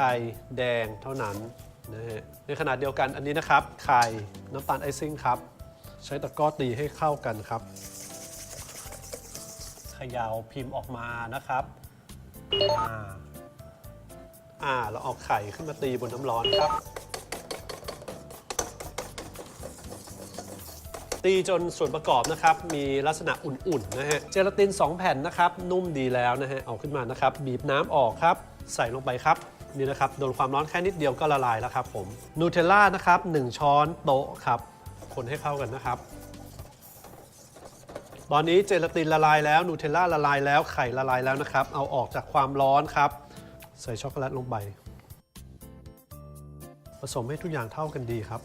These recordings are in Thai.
ไข่แดงเท่านั้นนะฮะในขณะเดียวกันอันนี้นะครับ ไข่น้ำตาลไอซิ่งครับ ใช้ตะกร้อตีให้เข้ากันครับเขยาวพิมพ์ออกมานะครับอ่าอ่าเราเอาไข่ขึ้นมาตีบนน้ำร้อนครับ ตีจนส่วนประกอบนะครับ มีลักษณะอุ่นๆนะฮะเจลาติน 2 แผ่นนะครับ นุ่มดีแล้วนะฮะเอาขึ้นมานะครับ บีบน้ำออกครับ ใส่ลงไปครับ นี่นะครับโดนความร้อนแค่นิดเดียวก็ละลายแล้วครับผมนูเทลล่านะครับ1ช้อนโต๊ะครับ คนให้เข้ากันนะครับ ตอนนี้เจลาตินละลายแล้วนูเทลล่าละลายแล้วไข่ละลายแล้วนะครับ เอาออกจากความร้อนครับ ใส่ช็อกโกแลตลงไป ผสมให้ทุกอย่างเท่ากันดีครับ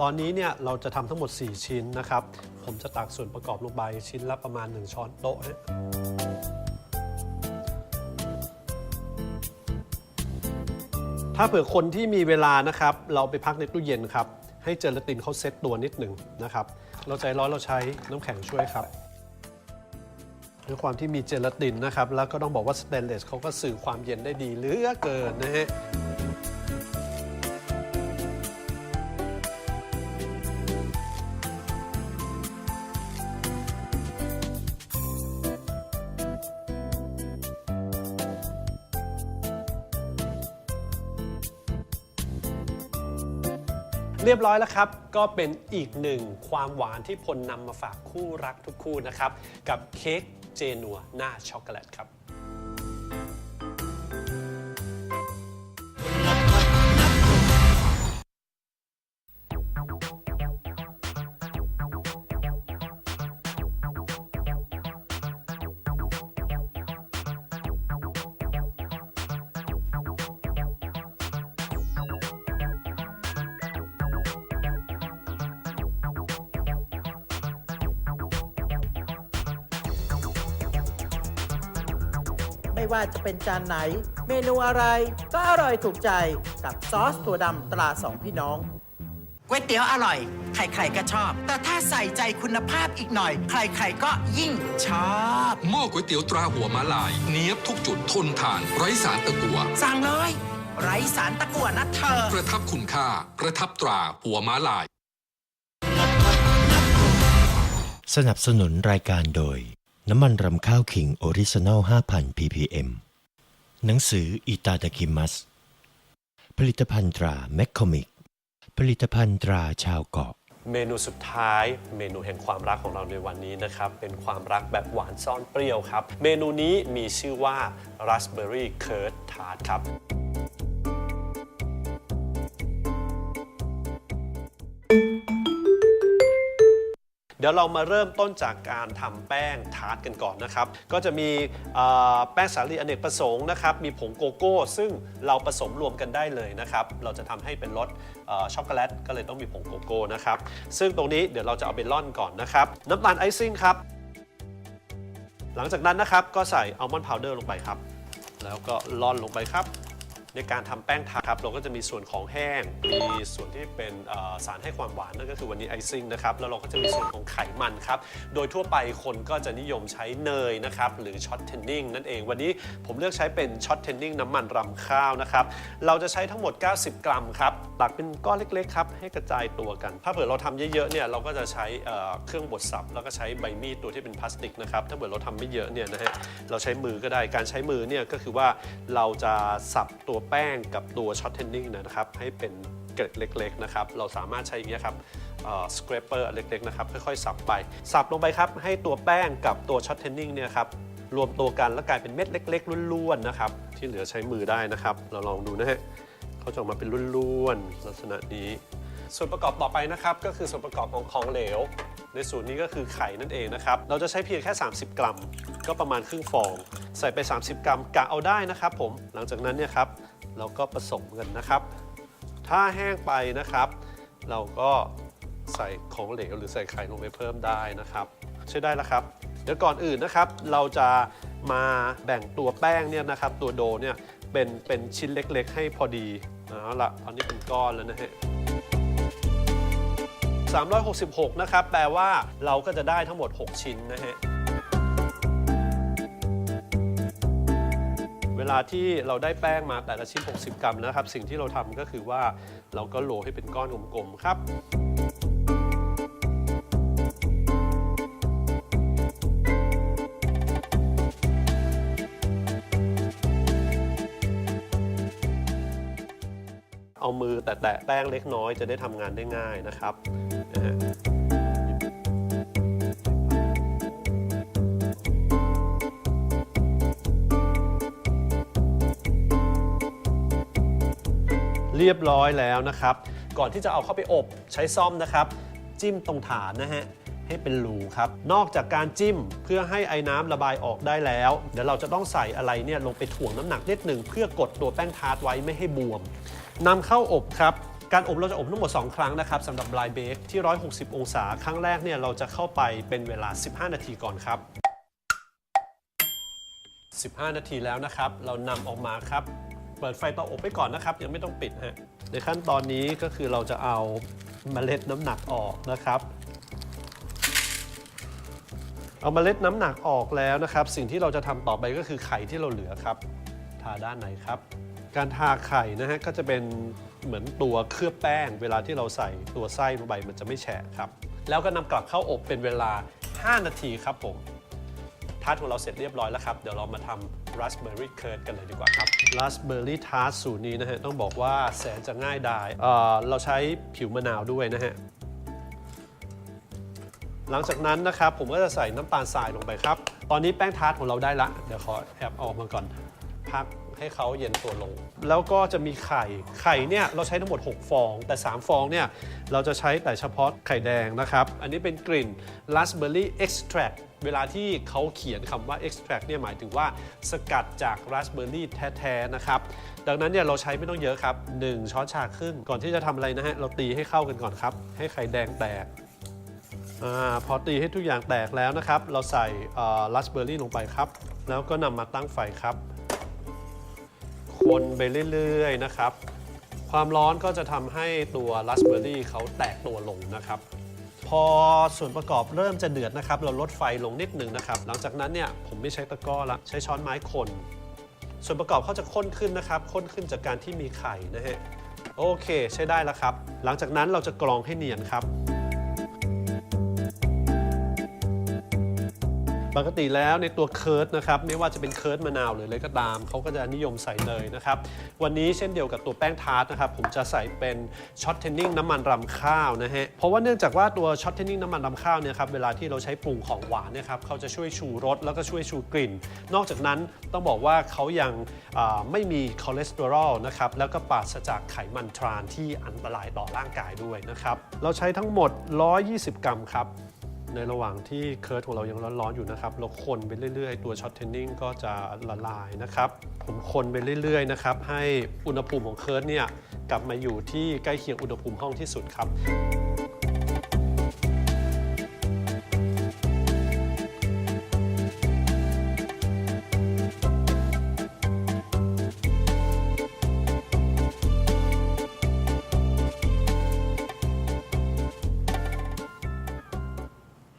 ตอนนี้เนี่ยเราจะทำทั้งหมด 4 ชิ้นนะครับ ผมจะตักส่วนประกอบลงไปชิ้นละประมาณ 1 ช้อนโต๊ะฮะ ถ้าเผื่อคนที่มีเวลานะครับ เราไปพักในตู้เย็นครับ ให้เจลาตินเขาเซ็ตตัวนิดหนึ่งนะครับ เราใจร้อนเราใช้น้ำแข็งช่วยครับด้วยความที่มีเจลาตินนะครับ แล้วก็ต้องบอกว่าสเตนเลสเขาก็สื่อความเย็นได้ดีเหลือเกินนะฮะ เรียบร้อยแล้วครับ ก็เป็นอีกหนึ่งความหวานที่พลนำมาฝากคู่รักทุกคู่นะครับ กับเค้กเจนัวหน้าช็อกโกแลตครับ ไม่ว่าจะเป็นจานไหน เมนูอะไรก็อร่อยถูกใจกับซอสถั่วดำตราสองพี่น้องก๋วยเตี๋ยวอร่อย ใครๆก็ชอบ แต่ถ้าใส่ใจคุณภาพอีกหน่อย ใครๆก็ยิ่งชอบ หม้อก๋วยเตี๋ยวตราหัวม้าลาย เนี้ยบทุกจุดทนทาน ไร้สารตะกัว สั่งเลย ไร้สารตะกั่วนะเธอ ประทับคุณค่า ประทับตราหัวม้าลาย สนับสนุนรายการโดย น้ำมันรำข้าวขิงออริจินัล5,000 ppm หนังสืออิตาดากิมัส ผลิตภัณฑ์ตราแมคคอมิก ผลิตภัณฑ์ตราชาวเกาะ เมนูสุดท้ายเมนูแห่งความรักของเราในวันนี้นะครับ เป็นความรักแบบหวานซ่อนเปรี้ยวครับ เมนูนี้มีชื่อว่า Raspberry Curd Tart ครับ เดี๋ยวเรามาเริ่มต้นจากการทำแป้งทาร์ตกันก่อนนะครับ ก็จะมีแป้งสาลีอเนกประสงค์นะครับ มีผงโกโก้ ซึ่งเราผสมรวมกันได้เลยนะครับ เราจะทำให้เป็นรสช็อกโกแลตก็เลยต้องมีผงโกโก้นะครับ ซึ่งตรงนี้เดี๋ยวเราจะเอาไปร่อนก่อนนะครับ น้ำตาลไอซิ่งครับ หลังจากนั้นนะครับก็ใส่อัลมอนด์พาวเดอร์ลงไปครับ แล้วก็ร่อนลงไปครับ ในการทำแป้งทาครับเราก็จะมีส่วนของแห้ง มีส่วนที่เป็นสารให้ความหวานนั่นก็คือวันนี้ไอซิ่งนะครับแล้วเราก็จะมีส่วนของไขมันครับโดยทั่วไปคนก็จะนิยมใช้เนยนะครับหรือช็อตเทนนิ่งนั่นเองวันนี้ผมเลือกใช้เป็นช็อตเทนนิ่งน้ำมันรำข้าวนะครับเราจะใช้ทั้งหมด 90 กรัมครับ ตักเป็นก้อนเล็กๆครับให้กระจายตัวกัน ถ้าเผื่อเราทำเยอะๆเนี่ยเราก็จะใช้เครื่องบดสับแล้วก็ใช้ใบมีดตัวที่เป็นพลาสติกนะครับถ้าเผื่อเราทำไม่เยอะเนี่ยนะฮะเราใช้มือก็ได้การใช้มือเนี่ยก็คือว่าเราจะสับตัวแป้งกับตัวช็อตเทนนิ่งนะครับให้เป็นเกล็ดเล็กๆนะครับเราสามารถใช้อย่างเงี้ยครับสครปเปอร์เล็กๆนะครับค่อยๆ สับไป สับลงไปครับให้ตัวแป้งกับตัวช็อตเทนนิ่งเนี่ยครับรวมตัวกันแล้วกลายเป็นเม็ดเล็ก ๆล้วนๆนะครับที่เหลือใช้มือได้นะครับ เราลองดูนะฮะ เขาจะออกมาเป็นล้วนๆลักษณะนี้ ส่วนประกอบต่อไปนะครับก็คือส่วนประกอบของของเหลว ในส่วนนี้ก็คือไข่นั่นเองนะครับ เราจะใช้เพียงแค่ 30 กรัม ก็ประมาณครึ่งฟอง ใส่ไป 30 กรัมกะเอาได้นะครับ ผมหลังจากนั้นเนี่ยครับเราก็ผสมกันนะครับ ถ้าแห้งไปนะครับ เราก็ใส่ของเหลวหรือใส่ไข่ลงไปเพิ่มได้นะครับใช้ได้แล้วครับ เดี๋ยวก่อนอื่นนะครับ เราจะมาแบ่งตัวแป้งเนี่ยนะครับ ตัวโดเนี่ยเป็นเป็นชิ้นเล็กๆ ให้พอดี เอาละตอนนี้เป็นก้อนแล้วนะฮะ366 นะครับ แปลว่าเราก็จะได้ทั้งหมด 6 ชิ้นนะฮะ เวลาที่เราได้แป้งมาแต่ละชิ้น 60 กรัมนะครับ สิ่งที่เราทำก็คือว่าเราก็โรยให้เป็นก้อนกลมๆ ครับ เอามือแตะแป้งเล็กน้อยจะได้ทำงานได้ง่ายนะครับนะฮะเรียบร้อยแล้วนะครับ ก่อนที่จะเอาเข้าไปอบใช้ซ่อมนะครับ จิ้มตรงฐานนะฮะให้เป็นรูครับ นอกจากการจิ้มเพื่อให้ไอ้น้ำระบายออกได้แล้ว เดี๋ยวเราจะต้องใส่อะไรเนี่ยลงไปถ่วงน้ำหนักนิดหนึ่งเพื่อกดตัวแป้งทาร์ตไว้ไม่ให้บวม นำเข้าอบครับ การอบเราจะอบทั้งหมด 2 ครั้งนะครับสำหรับ dry bake ที่ 160 องศา ครั้งแรกเนี่ยเราจะเข้าไปเป็นเวลา 15 นาทีก่อนครับ 15 นาทีแล้วนะครับ เรานำออกมาครับ เปิดไฟเตาอบไปก่อนนะครับ ยังไม่ต้องปิดฮะในขั้นตอนนี้ก็คือเราจะเอาเมล็ดน้ำหนักออกนะครับเอาเมล็ดน้ำหนักออกแล้วนะครับ สิ่งที่เราจะทำต่อไปก็คือไข่ที่เราเหลือครับ ทาด้านไหนครับ การทาไข่นะฮะก็จะเป็นเหมือนตัวเคลือบแป้ง เวลาที่เราใส่ตัวไส้ลงไปมันจะไม่แฉะครับ แล้วก็นำกลับเข้าอบเป็นเวลา 5 นาทีครับผมทาร์ตของเราเสร็จเรียบร้อยแล้วครับ เดี๋ยวเรามาทำราสเบอร์รี่เคิร์ดกันเลยดีกว่าครับราสเบอร์รี่ทาร์ตสูตรนี้นะฮะต้องบอกว่าแสนจะง่ายดายเอ่อเราใช้ผิวมะนาวด้วยนะฮะหลังจากนั้นนะครับผมก็จะใส่น้ำตาลทรายลงไปครับ ตอนนี้แป้งทาร์ตของเราได้ละ เดี๋ยวขอแอบเออกมาก่อนพัก ให้เขาเย็นตัวลง แล้วก็จะมีไข่ ไข่เนี่ยเราใช้ทั้งหมด 6 ฟอง แต่ 3 ฟองเนี่ยเราจะใช้แต่เฉพาะไข่แดงนะครับ อันนี้เป็นกลิ่น raspberry extract เวลาที่เขาเขียนคำว่า extract เนี่ยหมายถึงว่าสกัดจาก raspberry แท้ๆนะครับ ดังนั้นเนี่ยเราใช้ไม่ต้องเยอะครับ 1 ช้อนชาครึ่ง ก่อนที่จะทำอะไรนะฮะ เราตีให้เข้ากันก่อนครับ ให้ไข่แดงแตกอาพอตีให้ทุกอย่างแตกแล้วนะครับ เราใส่ราสเบอร์รี่ลงไปครับ แล้วก็นำมาตั้งไฟครับ คนไปเรื่อย ๆ นะครับ ความร้อนก็จะทำให้ตัวราสเบอร์รี่เขาแตกตัวลงนะครับ พอส่วนประกอบเริ่มจะเดือดนะครับ เราลดไฟลงนิดหนึ่งนะครับ หลังจากนั้นเนี่ยผมไม่ใช้ตะกร้อละใช้ช้อนไม้คน ส่วนประกอบเขาจะข้นขึ้นนะครับข้นขึ้นจากการที่มีไข่นะฮะโอเค ใช้ได้แล้วครับ หลังจากนั้นเราจะกรองให้เนียนครับ ปกติแล้วในตัวเคิร์ดนะครับไม่ว่าจะเป็นเคิร์ดมะนาวหรืออะไรก็ตามเขาก็จะนิยมใส่เนยนะครับวันนี้เช่นเดียวกับตัวแป้งทาร์ตนะครับผมจะใส่เป็นช็อตเทนนิ่งน้ำมันรำข้าวนะฮะเพราะว่าเนื่องจากว่าตัวช็อตเทนนิ่งน้ำมันรำข้าวเนี่ยครับเวลาที่เราใช้ปรุงของหวานเนี่ยครับเขาจะช่วยชูรสแล้วก็ช่วยชูกลิ่น นอกจากนั้นต้องบอกว่าเขายังไม่มีคอเลสเตอรอลนะครับแล้วก็ปราศจากไขมันทรานที่อันตรายต่อร่างกายด้วยนะครับเราใช้ทั้งหมด 120 กรัมครับ ในระหว่างที่เคิร์ดของเรายังร้อนๆอยู่นะครับ เราคนไปเรื่อยๆ ตัวช็อตเทนนิ่งก็จะละลายนะครับ ผมคนไปเรื่อยๆนะครับ ให้อุณหภูมิของเคิร์ดเนี่ยกลับมาอยู่ที่ใกล้เคียงอุณหภูมิห้องที่สุดครับ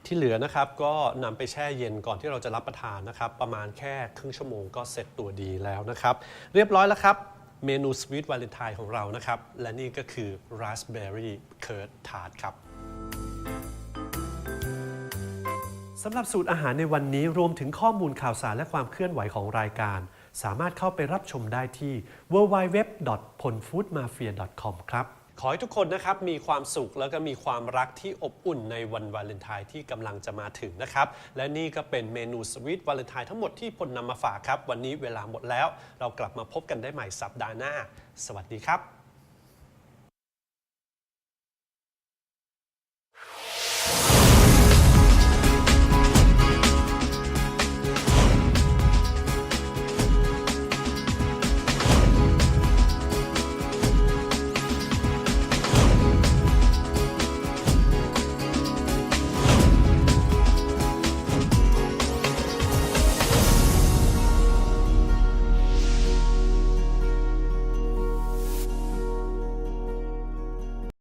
ที่เหลือนะครับก็นำไปแช่เย็นก่อนที่เราจะรับประทานนะครับ ประมาณแค่ครึ่งชั่วโมงก็เสร็จตัวดีแล้วนะครับ เรียบร้อยแล้วครับ เมนูสวีทวาเลนไทน์ของเรานะครับ และนี่ก็คือ raspberry curd tart ครับสำหรับสูตรอาหารในวันนี้รวมถึงข้อมูลข่าวสารและความเคลื่อนไหวของรายการ สามารถเข้าไปรับชมได้ที่ www.ponfoodmafia.com ครับ ขอให้ทุกคนนะครับมีความสุขแล้วก็มีความรักที่อบอุ่นในวันวาเลนไทน์ที่กำลังจะมาถึงนะครับ และนี่ก็เป็นเมนูสวีทวาเลนไทน์ทั้งหมดที่พลนำมาฝากครับ วันนี้เวลาหมดแล้ว เรากลับมาพบกันได้ใหม่สัปดาห์หน้า สวัสดีครับ